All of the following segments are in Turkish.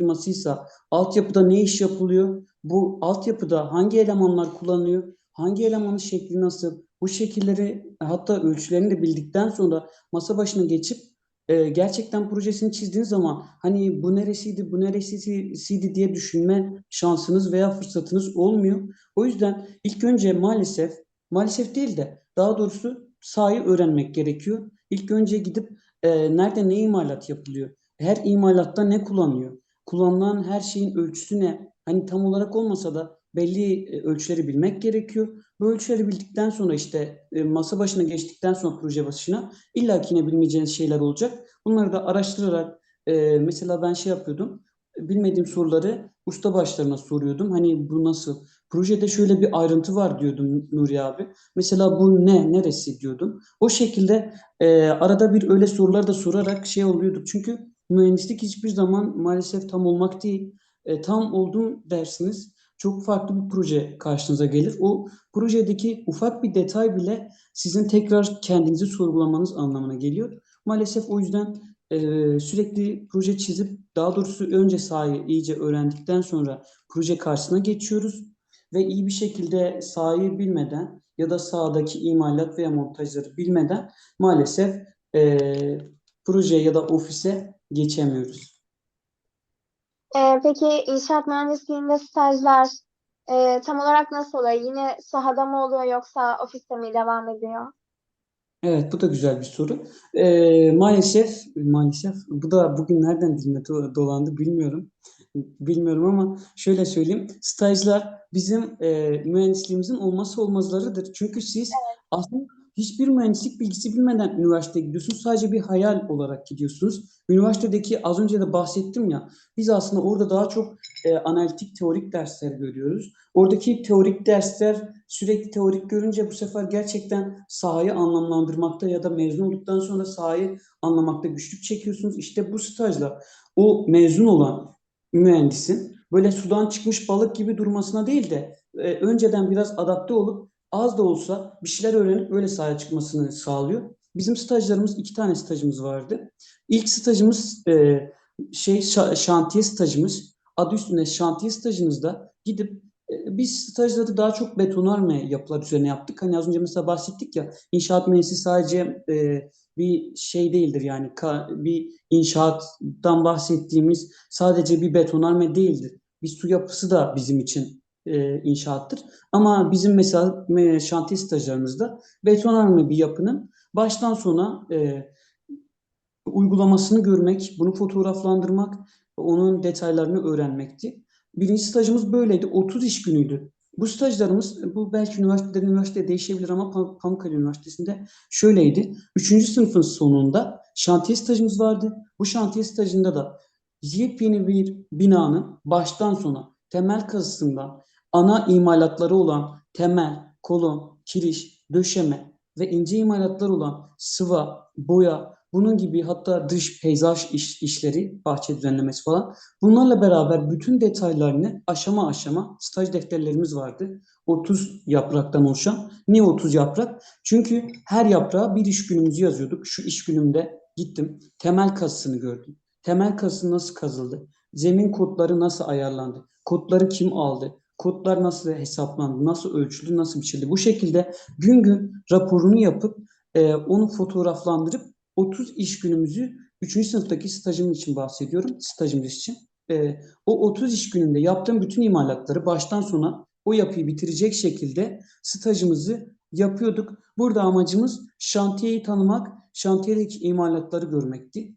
firmasıysa altyapıda ne iş yapılıyor? Bu altyapıda hangi elemanlar kullanılıyor? Hangi elemanın şekli nasıl? Bu şekilleri hatta ölçülerini de bildikten sonra masa başına geçip e, gerçekten projesini çizdiğiniz zaman hani bu neresiydi, bu neresiydi diye düşünme şansınız veya fırsatınız olmuyor. O yüzden ilk önce maalesef, maalesef değil de daha doğrusu sahayı öğrenmek gerekiyor. İlk önce gidip e, nerede ne imalat yapılıyor? Her imalatta ne kullanıyor? Kullanılan her şeyin ölçüsü ne? Hani tam olarak olmasa da belli e, ölçüleri bilmek gerekiyor. Bu ölçüleri bildikten sonra işte e, masa başına geçtikten sonra proje başına illaki yine bilmeyeceğiniz şeyler olacak. Bunları da araştırarak e, mesela ben şey yapıyordum. Bilmediğim soruları usta başlarına soruyordum. Hani bu nasıl? Projede şöyle bir ayrıntı var diyordum Nuri abi. Mesela bu ne, neresi diyordum. O şekilde arada bir öyle sorular da sorarak şey oluyorduk. Çünkü mühendislik hiçbir zaman maalesef tam olmak değil. E, tam oldum dersiniz çok farklı bir proje karşınıza gelir. O projedeki ufak bir detay bile sizin tekrar kendinizi sorgulamanız anlamına geliyor. Maalesef o yüzden e, sürekli proje çizip daha doğrusu önce sahayı iyice öğrendikten sonra proje karşısına geçiyoruz ve iyi bir şekilde sahayı bilmeden ya da sahadaki imalat veya montajları bilmeden maalesef e, proje ya da ofise geçemiyoruz. Ee, peki inşaat mühendisliğinde stajlar e, tam olarak nasıl oluyor? Yine sahada mı oluyor yoksa ofiste mi devam ediyor? Evet, bu da güzel bir soru. Ee, maalesef, maalesef bu da bugün nereden dilime do- dolandı bilmiyorum. Bilmiyorum ama şöyle söyleyeyim. Stajlar bizim e, mühendisliğimizin olmazsa olmazlarıdır. Çünkü siz aslında hiçbir mühendislik bilgisi bilmeden üniversiteye gidiyorsunuz. Sadece bir hayal olarak gidiyorsunuz. Üniversitedeki az önce de bahsettim ya, biz aslında orada daha çok e, analitik teorik dersler görüyoruz. Oradaki teorik dersler sürekli teorik görünce bu sefer gerçekten sahayı anlamlandırmakta ya da mezun olduktan sonra sahayı anlamakta güçlük çekiyorsunuz. İşte bu stajla o mezun olan mühendisin böyle sudan çıkmış balık gibi durmasına değil de e, önceden biraz adapte olup az da olsa bir şeyler öğrenip böyle sahaya çıkmasını sağlıyor. Bizim stajlarımız iki tane stajımız vardı. İlk stajımız e, şey şa- şantiye stajımız. Adı üstünde şantiye stajınızda gidip e, biz stajları daha çok betonarme yapılar üzerine yaptık. Hani az önce mesela bahsettik ya inşaat mühendisi sadece e, bir şey değildir yani ka- bir inşaattan bahsettiğimiz sadece bir betonarme değildir. Bir su yapısı da bizim için e, inşaattır. Ama bizim mesela me- şantiye stajlarımızda betonarme bir yapının baştan sona e, uygulamasını görmek, bunu fotoğraflandırmak, onun detaylarını öğrenmekti. Birinci stajımız böyleydi. 30 iş günüydü. Bu stajlarımız, bu belki üniversiteden üniversiteye değişebilir ama Pam- Pamukkale Üniversitesi'nde şöyleydi. Üçüncü sınıfın sonunda şantiye stajımız vardı. Bu şantiye stajında da yepyeni bir binanın baştan sona temel kazısından ana imalatları olan temel, kolon, kiriş, döşeme ve ince imalatlar olan sıva, boya, bunun gibi hatta dış peyzaj iş- işleri, bahçe düzenlemesi falan Bunlarla beraber bütün detaylarını aşama aşama staj defterlerimiz vardı. 30 yapraktan oluşan. Niye 30 yaprak? Çünkü her yaprağa bir iş günümüzü yazıyorduk. Şu iş günümde gittim. Temel kazısını gördüm. Temel kazısı nasıl kazıldı? Zemin kodları nasıl ayarlandı? Kodları kim aldı? Kodlar nasıl hesaplandı? Nasıl ölçüldü? Nasıl biçildi? Bu şekilde gün gün raporunu yapıp e, onu fotoğraflandırıp 30 iş günümüzü 3. sınıftaki stajım için bahsediyorum. Stajımız için. Ee, o 30 iş gününde yaptığım bütün imalatları baştan sona o yapıyı bitirecek şekilde stajımızı yapıyorduk. Burada amacımız şantiyeyi tanımak, şantiyedeki imalatları görmekti.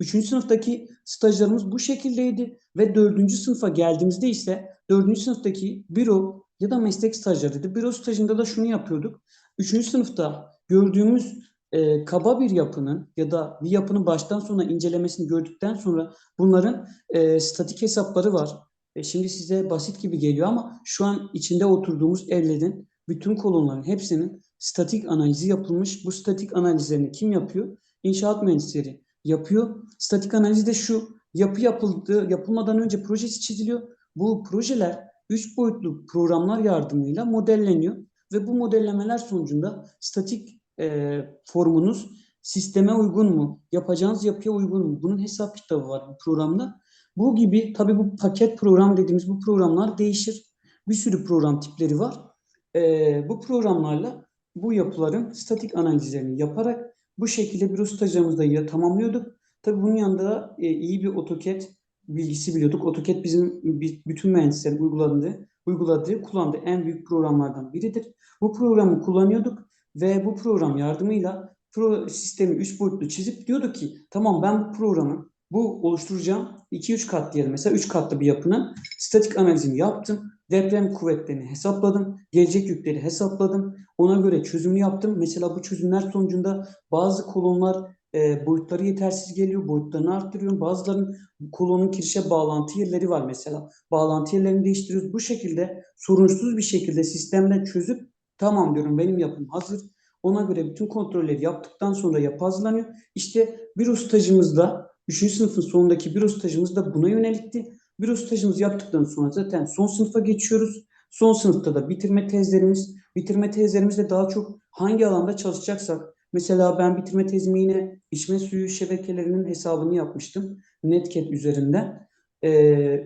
Üçüncü sınıftaki stajlarımız bu şekildeydi ve dördüncü sınıfa geldiğimizde ise dördüncü sınıftaki büro ya da meslek stajlarıydı. Büro stajında da şunu yapıyorduk. Üçüncü sınıfta gördüğümüz e, kaba bir yapının ya da bir yapının baştan sona incelemesini gördükten sonra bunların e, statik hesapları var. E, şimdi size basit gibi geliyor ama şu an içinde oturduğumuz evlerin bütün kolonların hepsinin statik analizi yapılmış. Bu statik analizlerini kim yapıyor? İnşaat mühendisleri yapıyor. Statik analizi de şu yapı yapıldı, yapılmadan önce projesi çiziliyor. Bu projeler üç boyutlu programlar yardımıyla modelleniyor ve bu modellemeler sonucunda statik e, formunuz sisteme uygun mu? Yapacağınız yapıya uygun mu? Bunun hesap kitabı var bu programda. Bu gibi tabii bu paket program dediğimiz bu programlar değişir. Bir sürü program tipleri var. Ee, bu programlarla bu yapıların statik analizlerini yaparak bu şekilde bir stajlarımızda ya tamamlıyorduk. Tabii bunun yanında da, e, iyi bir AutoCAD bilgisi biliyorduk. AutoCAD bizim bi- bütün mühendislerin uyguladığı, uyguladığı, kullandığı en büyük programlardan biridir. Bu programı kullanıyorduk ve bu program yardımıyla pro sistemi üç boyutlu çizip diyorduk ki tamam ben bu programı bu oluşturacağım 2-3 kat diyelim mesela 3 katlı bir yapının statik analizini yaptım. Deprem kuvvetlerini hesapladım. Gelecek yükleri hesapladım. Ona göre çözümü yaptım. Mesela bu çözümler sonucunda bazı kolonlar e, boyutları yetersiz geliyor. Boyutlarını arttırıyorum. Bazılarının kolonun kirişe bağlantı yerleri var mesela. Bağlantı yerlerini değiştiriyoruz. Bu şekilde sorunsuz bir şekilde sistemden çözüp tamam diyorum benim yapım hazır. Ona göre bütün kontrolleri yaptıktan sonra yapı hazırlanıyor. İşte büro stajımızda 3. sınıfın sonundaki büro stajımız da buna yönelikti. Büro stajımızı yaptıktan sonra zaten son sınıfa geçiyoruz. Son sınıfta da bitirme tezlerimiz, bitirme tezlerimizde daha çok hangi alanda çalışacaksak, mesela ben bitirme tezimi yine içme suyu şebekelerinin hesabını yapmıştım. Netcat üzerinden. Ee,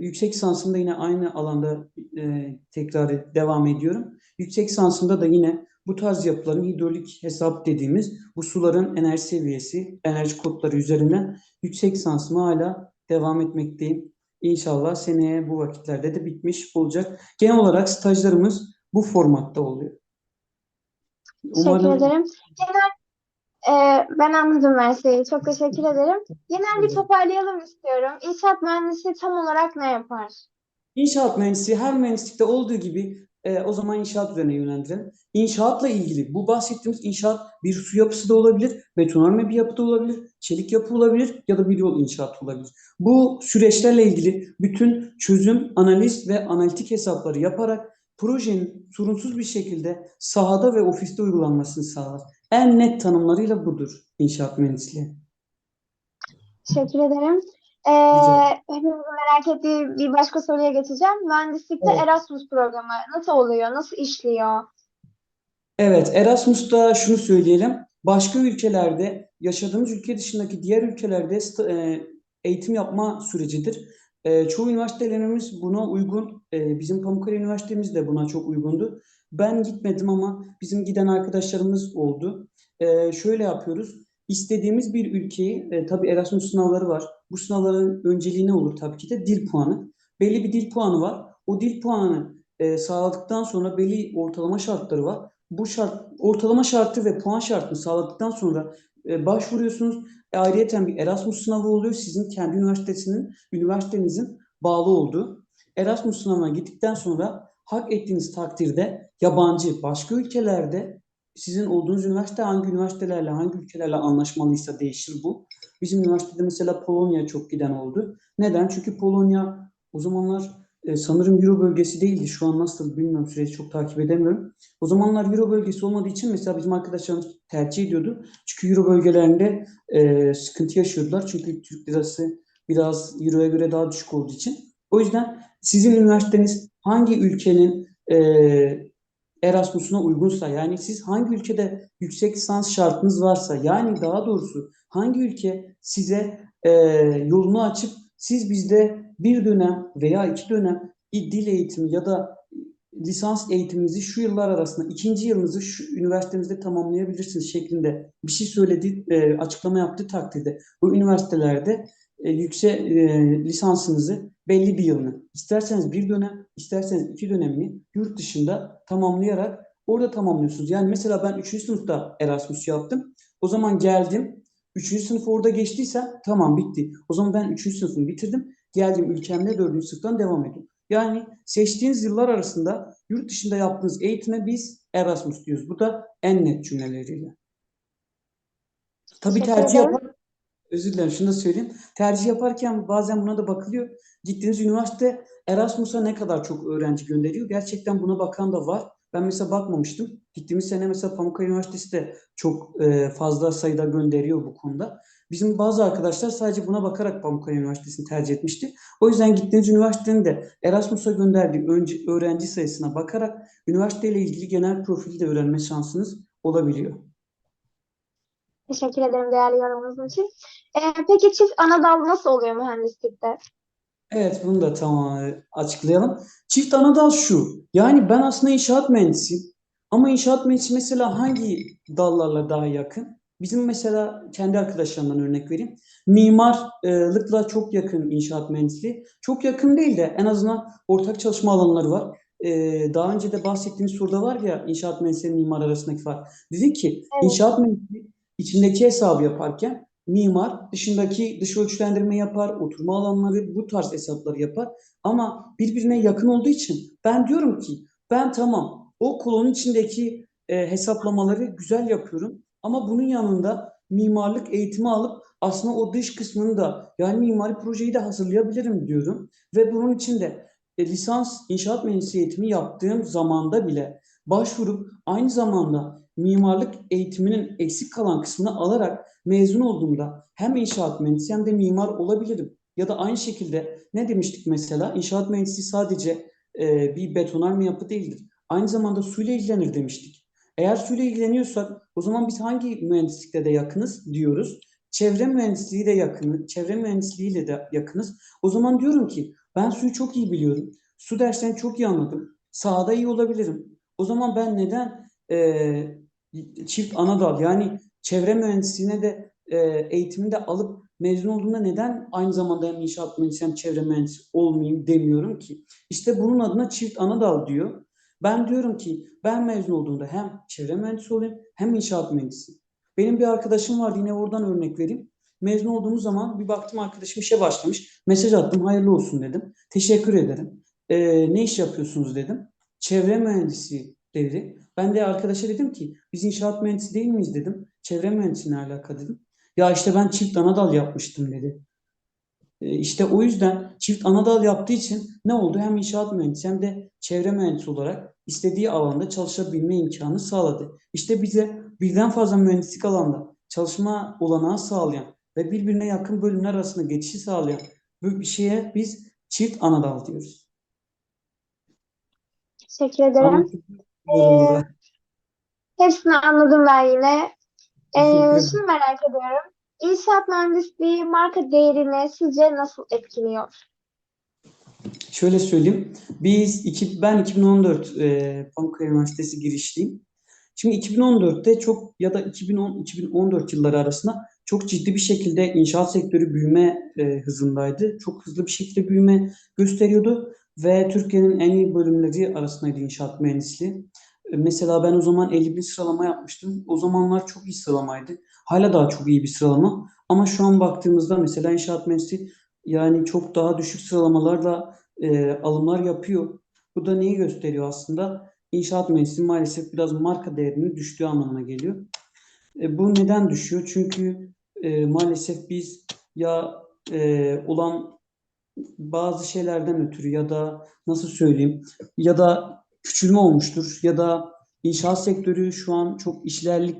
yüksek lisansımda yine aynı alanda e, tekrar devam ediyorum. Yüksek lisansımda da yine bu tarz yapıların hidrolik hesap dediğimiz bu suların enerji seviyesi, enerji kodları üzerinden yüksek lisansıma hala devam etmekteyim. İnşallah seneye bu vakitlerde de bitmiş olacak. Genel olarak stajlarımız bu formatta oluyor. Teşekkür Umarım ederim. Genel e, ben anladım mesleği. Çok teşekkür ederim. Genel bir toparlayalım istiyorum. İnşaat mühendisi tam olarak ne yapar? İnşaat mühendisi her mühendislikte olduğu gibi e, o zaman inşaat üzerine yönlendirelim. İnşaatla ilgili bu bahsettiğimiz inşaat bir su yapısı da olabilir, betonarme bir yapı da olabilir, çelik yapı olabilir ya da bir yol inşaatı olabilir. Bu süreçlerle ilgili bütün çözüm, analiz ve analitik hesapları yaparak projenin sorunsuz bir şekilde sahada ve ofiste uygulanmasını sağlar. En net tanımlarıyla budur inşaat mühendisliği. Teşekkür ederim. Ee, hepimizin merak ettiği bir başka soruya geçeceğim. Mühendislikte Evet. Erasmus programı nasıl oluyor? Nasıl işliyor? Evet, Erasmus'ta şunu söyleyelim. Başka ülkelerde, yaşadığımız ülke dışındaki diğer ülkelerde e, eğitim yapma sürecidir. E, çoğu üniversitelerimiz buna uygun. E, bizim Pamukkale Üniversitemiz de buna çok uygundu. Ben gitmedim ama bizim giden arkadaşlarımız oldu. E, şöyle yapıyoruz. İstediğimiz bir ülkeyi, e, tabii Erasmus sınavları var. Bu sınavların önceliği ne olur? Tabii ki de dil puanı. Belli bir dil puanı var. O dil puanını e, sağladıktan sonra belli ortalama şartları var. Bu şart, ortalama şartı ve puan şartını sağladıktan sonra e, başvuruyorsunuz. E, ayrıyeten bir Erasmus sınavı oluyor. Sizin kendi üniversitesinin, üniversitenizin bağlı olduğu. Erasmus sınavına gittikten sonra hak ettiğiniz takdirde yabancı, başka ülkelerde sizin olduğunuz üniversite hangi üniversitelerle, hangi ülkelerle anlaşmalıysa değişir bu. Bizim üniversitede mesela Polonya çok giden oldu. Neden? Çünkü Polonya o zamanlar e, sanırım Euro bölgesi değildi. Şu an nasıl bilmiyorum süreci çok takip edemiyorum. O zamanlar Euro bölgesi olmadığı için mesela bizim arkadaşlarımız tercih ediyordu. Çünkü Euro bölgelerinde e, sıkıntı yaşıyordular. Çünkü Türk lirası biraz Euro'ya göre daha düşük olduğu için. O yüzden sizin üniversiteniz hangi ülkenin e, Erasmus'una uygunsa yani siz hangi ülkede yüksek lisans şartınız varsa yani daha doğrusu hangi ülke size e, yolunu açıp siz bizde bir dönem veya iki dönem dil eğitimi ya da lisans eğitiminizi şu yıllar arasında ikinci yılınızı şu üniversitemizde tamamlayabilirsiniz şeklinde bir şey söyledi, e, açıklama yaptığı takdirde bu üniversitelerde e, yüksek e, lisansınızı belli bir yılını isterseniz bir dönem isterseniz iki dönemini yurt dışında tamamlayarak orada tamamlıyorsunuz. Yani mesela ben 3. sınıfta Erasmus yaptım. O zaman geldim. 3. sınıf orada geçtiyse tamam bitti. O zaman ben 3. sınıfını bitirdim. Geldim ülkemde 4. sınıftan devam ediyorum. Yani seçtiğiniz yıllar arasında yurt dışında yaptığınız eğitime biz Erasmus diyoruz. Bu da en net cümleleriyle. Tabii tercih yapar, özür dilerim şunu da söyleyeyim. Tercih yaparken bazen buna da bakılıyor. Gittiğiniz üniversite Erasmus'a ne kadar çok öğrenci gönderiyor? Gerçekten buna bakan da var. Ben mesela bakmamıştım. Gittiğimiz sene mesela Pamukkale Üniversitesi de çok e, fazla sayıda gönderiyor bu konuda. Bizim bazı arkadaşlar sadece buna bakarak Pamukkale Üniversitesi'ni tercih etmişti. O yüzden gittiğiniz üniversitenin de Erasmus'a gönderdiği önce, öğrenci sayısına bakarak üniversiteyle ilgili genel profili de öğrenme şansınız olabiliyor. Teşekkür ederim değerli yorumunuz için. Ee, peki çift ana dal nasıl oluyor mühendislikte? Evet, bunu da tamam e, açıklayalım. Çift anadal şu. Yani ben aslında inşaat mühendisiyim. Ama inşaat mühendisi mesela hangi dallarla daha yakın? Bizim mesela kendi arkadaşlarımdan örnek vereyim. Mimarlıkla çok yakın inşaat mühendisliği. Çok yakın değil de en azından ortak çalışma alanları var. Ee, daha önce de bahsettiğimiz soruda var ya inşaat mühendisleri mimar arasındaki fark. Dedi ki Evet. inşaat mühendisi içindeki hesabı yaparken Mimar dışındaki dış ölçülendirme yapar, oturma alanları bu tarz hesapları yapar. Ama birbirine yakın olduğu için ben diyorum ki ben tamam o kolonun içindeki e, hesaplamaları güzel yapıyorum. Ama bunun yanında mimarlık eğitimi alıp aslında o dış kısmını da yani mimari projeyi de hazırlayabilirim diyorum. Ve bunun için de e, lisans inşaat mühendisliği eğitimi yaptığım zamanda bile başvurup aynı zamanda mimarlık eğitiminin eksik kalan kısmını alarak mezun olduğumda hem inşaat mühendisi hem de mimar olabilirim. Ya da aynı şekilde ne demiştik mesela? İnşaat mühendisi sadece e, bir betonarme yapı değildir. Aynı zamanda suyla ilgilenir demiştik. Eğer suyla ilgileniyorsak o zaman biz hangi mühendislikte de yakınız diyoruz. Çevre mühendisliği de yakın, çevre mühendisliğiyle de yakınız. O zaman diyorum ki ben suyu çok iyi biliyorum. Su derslerini çok iyi anladım. Sahada iyi olabilirim. O zaman ben neden e, çift ana dal yani çevre mühendisliğine de e, eğitimini de alıp mezun olduğumda neden aynı zamanda hem inşaat mühendisi hem çevre mühendisi olmayayım demiyorum ki. İşte bunun adına çift ana dal diyor. Ben diyorum ki ben mezun olduğumda hem çevre mühendisi olayım hem inşaat mühendisi. Benim bir arkadaşım vardı yine oradan örnek vereyim. Mezun olduğumuz zaman bir baktım arkadaşım işe başlamış. Mesaj attım hayırlı olsun dedim. Teşekkür ederim. E, ne iş yapıyorsunuz dedim. Çevre mühendisi dedi. Ben de arkadaşa dedim ki biz inşaat mühendisi değil miyiz dedim. Çevre mühendisine alaka dedim. Ya işte ben çift anadal yapmıştım dedi. E, İşte o yüzden çift anadal yaptığı için ne oldu? Hem inşaat mühendisi hem de çevre mühendisi olarak istediği alanda çalışabilme imkanı sağladı. İşte bize birden fazla mühendislik alanda çalışma olanağı sağlayan ve birbirine yakın bölümler arasında geçişi sağlayan bu bir şeye biz çift anadal diyoruz. Teşekkür ederim. Muyum burada? Hepsini anladım ben yine. Ee, şunu merak ediyorum. İnşaat mühendisliği marka değerini sizce nasıl etkiliyor? Şöyle söyleyeyim. Biz iki, ben 2014 e, Pamukkale Üniversitesi girişliyim. Şimdi 2014'te çok ya da 2010-2014 yılları arasında çok ciddi bir şekilde inşaat sektörü büyüme e, hızındaydı. Çok hızlı bir şekilde büyüme gösteriyordu ve Türkiye'nin en iyi bölümleri arasındaydı inşaat mühendisliği. E, Mesela ben o zaman 50 bin sıralama yapmıştım. O zamanlar çok iyi sıralamaydı. Hala daha çok iyi bir sıralama. Ama şu an baktığımızda mesela inşaat mühendisliği yani çok daha düşük sıralamalarla e, alımlar yapıyor. Bu da neyi gösteriyor aslında? İnşaat mühendisliği maalesef biraz marka değerinin düştüğü anlamına geliyor. E, bu neden düşüyor? Çünkü e, maalesef biz ya e, olan bazı şeylerden ötürü ya da nasıl söyleyeyim ya da küçülme olmuştur ya da inşaat sektörü şu an çok işlerlik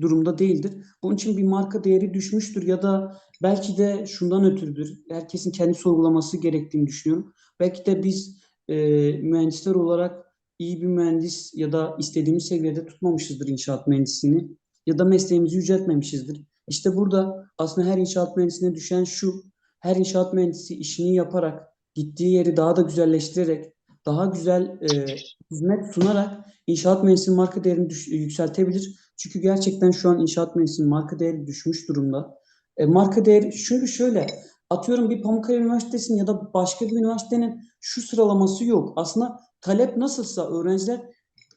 durumda değildir. Bunun için bir marka değeri düşmüştür ya da belki de şundan ötürüdür. Herkesin kendi sorgulaması gerektiğini düşünüyorum. Belki de biz e, mühendisler olarak iyi bir mühendis ya da istediğimiz seviyede tutmamışızdır inşaat mühendisliğini ya da mesleğimizi yüceltmemişizdir. İşte burada aslında her inşaat mühendisine düşen şu, her inşaat mühendisi işini yaparak, gittiği yeri daha da güzelleştirerek, daha güzel e, hizmet sunarak inşaat mühendisinin marka değerini düş- yükseltebilir. Çünkü gerçekten şu an inşaat mühendisinin marka değeri düşmüş durumda. E, marka değeri şöyle şöyle atıyorum bir Pamukkale Üniversitesi'nin ya da başka bir üniversitenin şu sıralaması yok. Aslında talep nasılsa öğrenciler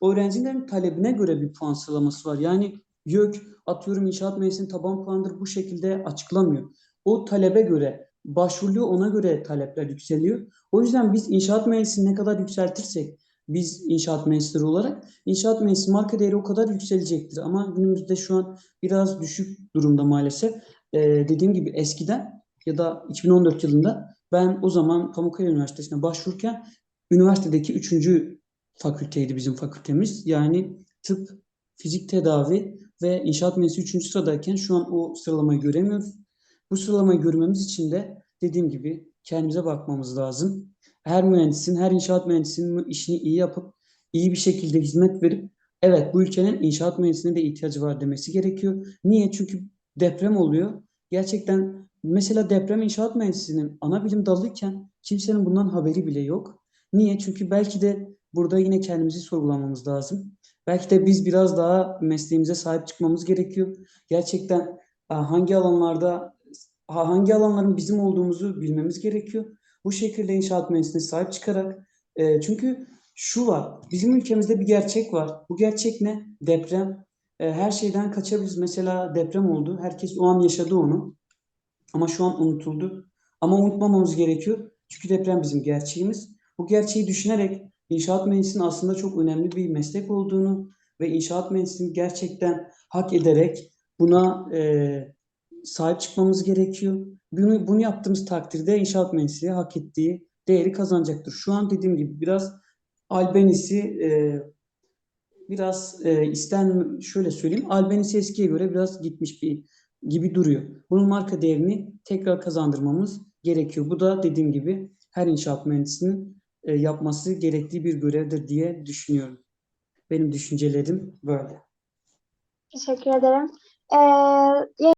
öğrencilerin talebine göre bir puan sıralaması var. Yani YÖK atıyorum inşaat mühendisinin taban puanıdır bu şekilde açıklamıyor. O talebe göre başvuruluyor ona göre talepler yükseliyor. O yüzden biz inşaat mühendisliğini ne kadar yükseltirsek biz inşaat mühendisleri olarak inşaat mühendisi marka değeri o kadar yükselecektir. Ama günümüzde şu an biraz düşük durumda maalesef. Ee, dediğim gibi eskiden ya da 2014 yılında ben o zaman Pamukkale Üniversitesi'ne başvururken üniversitedeki üçüncü fakülteydi bizim fakültemiz. Yani tıp, fizik tedavi ve inşaat mühendisliği üçüncü sıradayken şu an o sıralamayı göremiyoruz. Bu sıralamayı görmemiz için de dediğim gibi kendimize bakmamız lazım. Her mühendisin, her inşaat mühendisinin işini iyi yapıp iyi bir şekilde hizmet verip evet bu ülkenin inşaat mühendisine de ihtiyacı var demesi gerekiyor. Niye? Çünkü deprem oluyor. Gerçekten mesela deprem inşaat mühendisliğinin ana bilim dalıyken kimsenin bundan haberi bile yok. Niye? Çünkü belki de burada yine kendimizi sorgulamamız lazım. Belki de biz biraz daha mesleğimize sahip çıkmamız gerekiyor. Gerçekten e, hangi alanlarda hangi alanların bizim olduğumuzu bilmemiz gerekiyor. Bu şekilde inşaat mühendisliğine sahip çıkarak e, çünkü şu var, bizim ülkemizde bir gerçek var. Bu gerçek ne? Deprem. E, her şeyden kaçabiliriz. Mesela deprem oldu. Herkes o an yaşadı onu. Ama şu an unutuldu. Ama unutmamamız gerekiyor. Çünkü deprem bizim gerçeğimiz. Bu gerçeği düşünerek inşaat mühendisliğinin aslında çok önemli bir meslek olduğunu ve inşaat mühendisliğini gerçekten hak ederek buna e, sahip çıkmamız gerekiyor. Bunu, bunu yaptığımız takdirde inşaat mühendisliği hak ettiği değeri kazanacaktır. Şu an dediğim gibi biraz albenisi e, biraz e, isten şöyle söyleyeyim albenisi eskiye göre biraz gitmiş bir gibi duruyor. Bunun marka değerini tekrar kazandırmamız gerekiyor. Bu da dediğim gibi her inşaat mühendisinin e, yapması gerektiği bir görevdir diye düşünüyorum. Benim düşüncelerim böyle. Teşekkür ederim. Ee,